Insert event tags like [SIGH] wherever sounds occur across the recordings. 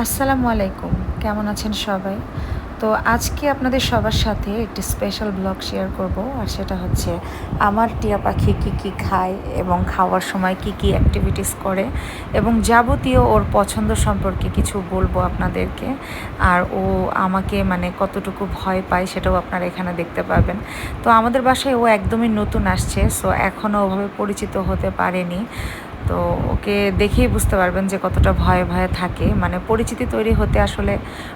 আসসালামু আলাইকুম। কেমন আছেন সবাই? তো আজকে আপনাদের সবার সাথে একটি স্পেশাল ব্লগ শেয়ার করব, আর সেটা হচ্ছে আমার টিয়া পাখি কী কী খায় এবং খাওয়ার সময় কী কী অ্যাক্টিভিটিস করে এবং যাবতীয় ওর পছন্দ সম্পর্কে কিছু বলব আপনাদেরকে। আর ও আমাকে মানে কতটুকু ভয় পায় সেটাও আপনারা এখানে দেখতে পাবেন। তো আমাদের বাসায় ও একদমই নতুন আসছে সো এখনও ওভাবে পরিচিত হতে পারেনি। তো ওকে দেখেই বুঝতে পারবেন যে কতটা ভয়ে ভয়ে থাকে। মানে পরিচিতি তৈরি হতে আসলে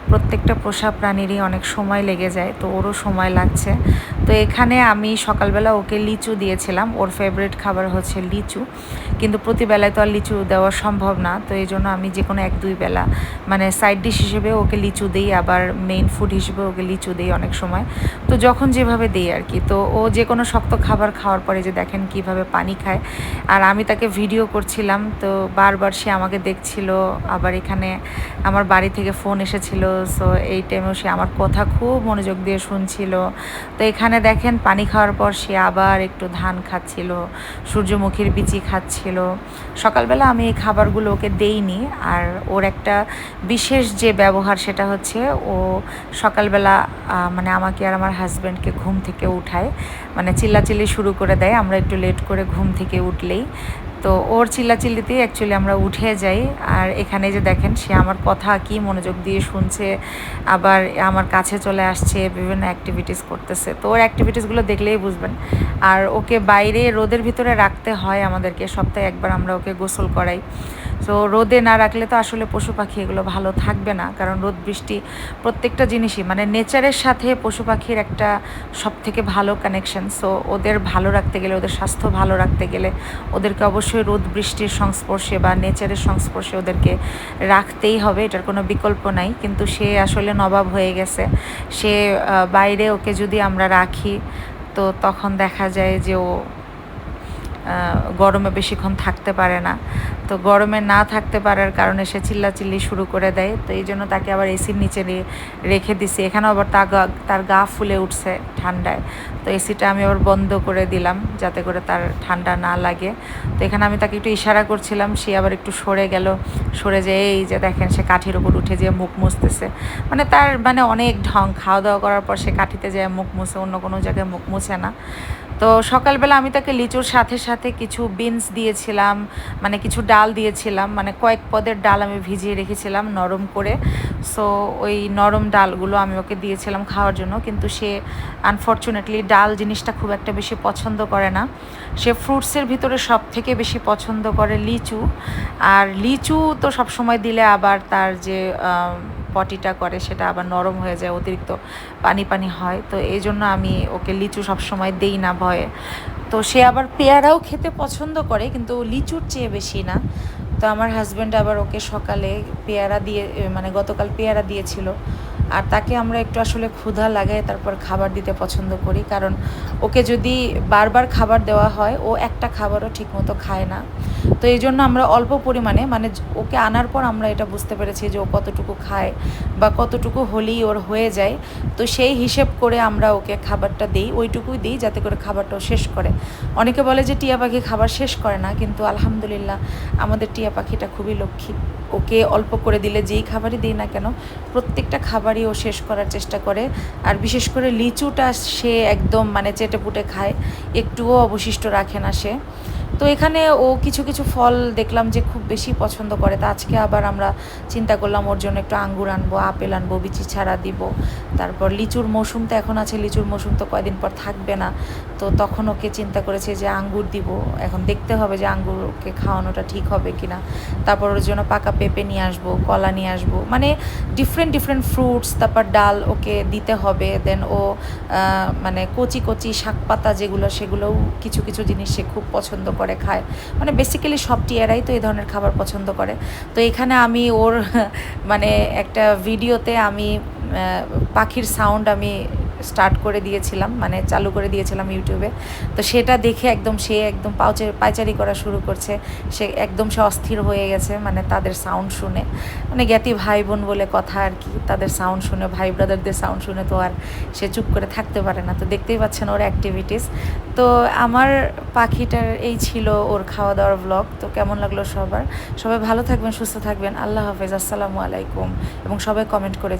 প্রত্যেকটা পোষা প্রাণীরই অনেক সময় লেগে যায়, তো ওরও সময় লাগছে। তো এখানে আমি সকালবেলা ওকে লিচু দিয়েছিলাম। ওর ফেভারিট খাবার হচ্ছে লিচু। কিন্তু প্রতিবেলায় তো আর লিচু দেওয়া সম্ভব না। তো এই জন্য আমি যে কোনো এক দুই বেলা মানে সাইড ডিশ হিসেবে ওকে লিচু দিই, আবার মেইন ফুড হিসেবে ওকে লিচু দিই অনেক সময়। তো যখন যেভাবে দিই আর কি। তো ও যে কোনো শক্ত খাবার খাওয়ার পরে যে দেখেন কীভাবে পানি খায়। আর আমি তাকে ভিডিও করছিলাম। তো বারবার সে আমাকে দেখছিল। আবার এখানে আমার বাড়ি থেকে ফোন এসেছিল। সো এই টাইমেও সে আমার কথা খুব মনোযোগ দিয়ে শুনছিল। তো এখানে দেখেন পানি খাওয়ার পর সে আবার একটু ধান খাচ্ছিল, সূর্যমুখীর বিচি খাচ্ছিল। সকালবেলা আমি এই খাবারগুলো ওকে দেইনি আর ওর একটা বিশেষ যে ব্যবহার সেটা হচ্ছে ও সকালবেলা মানে আমাকে আর আমার হাজব্যান্ডকে ঘুম থেকে উঠায়। মানে চিল্লাচিল্লি শুরু করে দেয়, আমরা একটু লেট করে ঘুম থেকে উঠলেই। তো ওর চিল্লাচিল্লিতেই অ্যাকচুয়ালি আমরা উঠে যাই। আর এখানে যে দেখেন, সে আমার কথা কি মনোযোগ দিয়ে শুনছে, আবার আমার কাছে চলে আসছে, বিভিন্ন অ্যাক্টিভিটিস করতেছে। তো ওর অ্যাক্টিভিটিসগুলো দেখলেই বুঝবেন। আর ওকে বাইরে রোদের ভিতরে রাখতে হয় আমাদেরকে, সপ্তাহে একবার আমরা ওকে গোসল করাই। তো রোদে না রাখলে তো আসলে পশু পাখি এগুলো ভালো থাকবে না। কারণ রোদ, বৃষ্টি প্রত্যেকটা জিনিসই মানে নেচারের সাথে পশু পাখির একটা সব থেকে ভালো কানেকশন সো ওদের ভালো রাখতে গেলে, ওদের স্বাস্থ্য ভালো রাখতে গেলে ওদেরকে অবশ্যই রোদ, বৃষ্টির সংস্পর্শে বা নেচারের সংস্পর্শে ওদেরকে রাখতেই হবে, এটার কোনো বিকল্প নাই। কিন্তু সে আসলে নবাব হয়ে গেছে। সে বাইরে ওকে যদি আমরা রাখি, তো তখন দেখা যায় যে ও গরমে বেশিক্ষণ থাকতে পারে না। তো গরমে না থাকতে পারার কারণে সে চিল্লাচিল্লি শুরু করে দেয়। তো এই জন্য তাকে আবার এসির নিচে রেখে দিছি। এখানেও আবার গা তার গা ফুলে উঠছে ঠান্ডায়। তো এসিটা আমি আবার বন্ধ করে দিলাম যাতে করে তার ঠান্ডা না লাগে। তো এখানে আমি তাকে একটু ইশারা করছিলাম। সে আবার একটু সরে গেল। সরে যে এই যে দেখেন, সে কাঠির ওপর উঠে যেয়ে মুখ মুছতেছে। মানে তার মানে অনেক ঢং। খাওয়া দাওয়া করার পর সে কাঠিতে যায় মুখ মুছে, অন্য কোনো জায়গায় মুখ মুছে না। তো সকালবেলা আমি তাকে লিচুর সাথে সাথে কিছু বিনস দিয়েছিলাম মানে কিছু ডাল দিয়েছিলাম মানে কয়েক পদের ডাল আমি ভিজিয়ে রেখেছিলাম নরম করে। সো ওই নরম ডালগুলো আমি ওকে দিয়েছিলাম খাওয়ার জন্য, কিন্তু সে আনফর্চুনেটলি ডাল জিনিসটা খুব একটা বেশি পছন্দ করে না। সে ফ্রুটসের ভিতরে সব থেকে বেশি পছন্দ করে লিচু। আর লিচু তো সবসময় দিলে আবার তার যে পটিটা করে, সেটা আবার নরম হয়ে যায়, অতিরিক্ত পানি পানি হয়। তো এই জন্য আমি ওকে লিচু সবসময় দেই না ভয়ে। তো সে আবার পেয়ারাও খেতে পছন্দ করে, কিন্তু লিচুর চেয়ে বেশি না। তো আমার হাজব্যান্ড আবার ওকে সকালে পেয়ারা দিয়ে মানে গতকাল পেয়ারা দিয়েছিল। আর তাকে আমরা একটু আসলে ক্ষুধা লাগাই তারপর খাবার দিতে পছন্দ করি। কারণ ওকে যদি বারবার খাবার দেওয়া হয়, ও একটা খাবারও ঠিকমতো খায় না। তো এই জন্য আমরা অল্প পরিমাণে মানে ওকে আনার পর আমরা এটা বুঝতে পেরেছি যে ও কতটুকু খায় বা কতটুকু হলেই ওর হয়ে যায়। তো সেই হিসেব করে আমরা ওকে খাবারটা দিই, ওইটুকুই দিই যাতে করে খাবারটাও শেষ করে। অনেকে বলে যে টিয়া পাখি খাবার শেষ করে না, কিন্তু আলহামদুলিল্লাহ আমাদের টিয়া পাখিটা খুবই লক্ষ্মী। ওকে অল্প করে দিলে যেই খাবারই দিই না কেন, প্রত্যেকটা খাবারই ও শেষ করার চেষ্টা করে। আর বিশেষ করে লিচুটা সে একদম মানে চেটে পুটে খায়, একটুও অবশিষ্ট রাখে না সে। তো এখানে ও কিছু কিছু ফল দেখলাম যে খুব বেশি পছন্দ করে। তা আজকে আবার আমরা চিন্তা করলাম ওর জন্য একটু আঙ্গুর আনব, আপেল আনব, বিচি ছাড়া দিব। তারপর লিচুর মৌসুম তো এখন আছে, লিচুর মৌসুম তো কয়দিন পর থাকবে না। তো তখন ওকে চিন্তা করেছে যে আঙ্গুর দিব। এখন দেখতে হবে যে আঙ্গুরকে খাওয়ানোটা ঠিক হবে কি না তারপর ওর জন্য পাকা পেঁপে নিয়ে আসব, কলা নিয়ে আসব। মানে ডিফারেন্ট ডিফারেন্ট ফ্রুটস তারপর ডাল ওকে দিতে হবে। দেন ও মানে কচি কচি শাক পাতা যেগুলো, সেগুলোও কিছু কিছু জিনিস সে খুব পছন্দ করে খায়। মানে বেসিক্যালি সব টিয়ারাই তো এই ধরনের খাবার পছন্দ করে। তো এখানে আমি ওর [LAUGHS] মানে একটা ভিডিওতে আমি পাখির সাউন্ড আমি স্টার্ট করে দিয়েছিলাম মানে চালু করে দিয়েছিলাম ইউটিউবে। তো সেটা দেখে একদম সে একদম পাউচে, পাইচারি করা শুরু করছে। সে একদম সে অস্থির হয়ে গেছে মানে তাদের সাউন্ড শুনে। মানে জ্ঞাতি ভাই বোন বলে কথা আর কি, তাদের সাউন্ড শুনে, ভাই ব্রাদারদের সাউন্ড শুনে তো আর সে চুপ করে থাকতে পারে না। তো দেখতেই পাচ্ছেন ওর অ্যাক্টিভিটিস তো আমার পাখিটার এই ছিল ওর খাওয়া দাওয়ার ব্লগ তো কেমন লাগল সবার? সবাই ভালো থাকবেন, সুস্থ থাকবেন। আল্লাহ হাফেজ। আসসালামু আলাইকুম। এবং সবাই কমেন্ট করে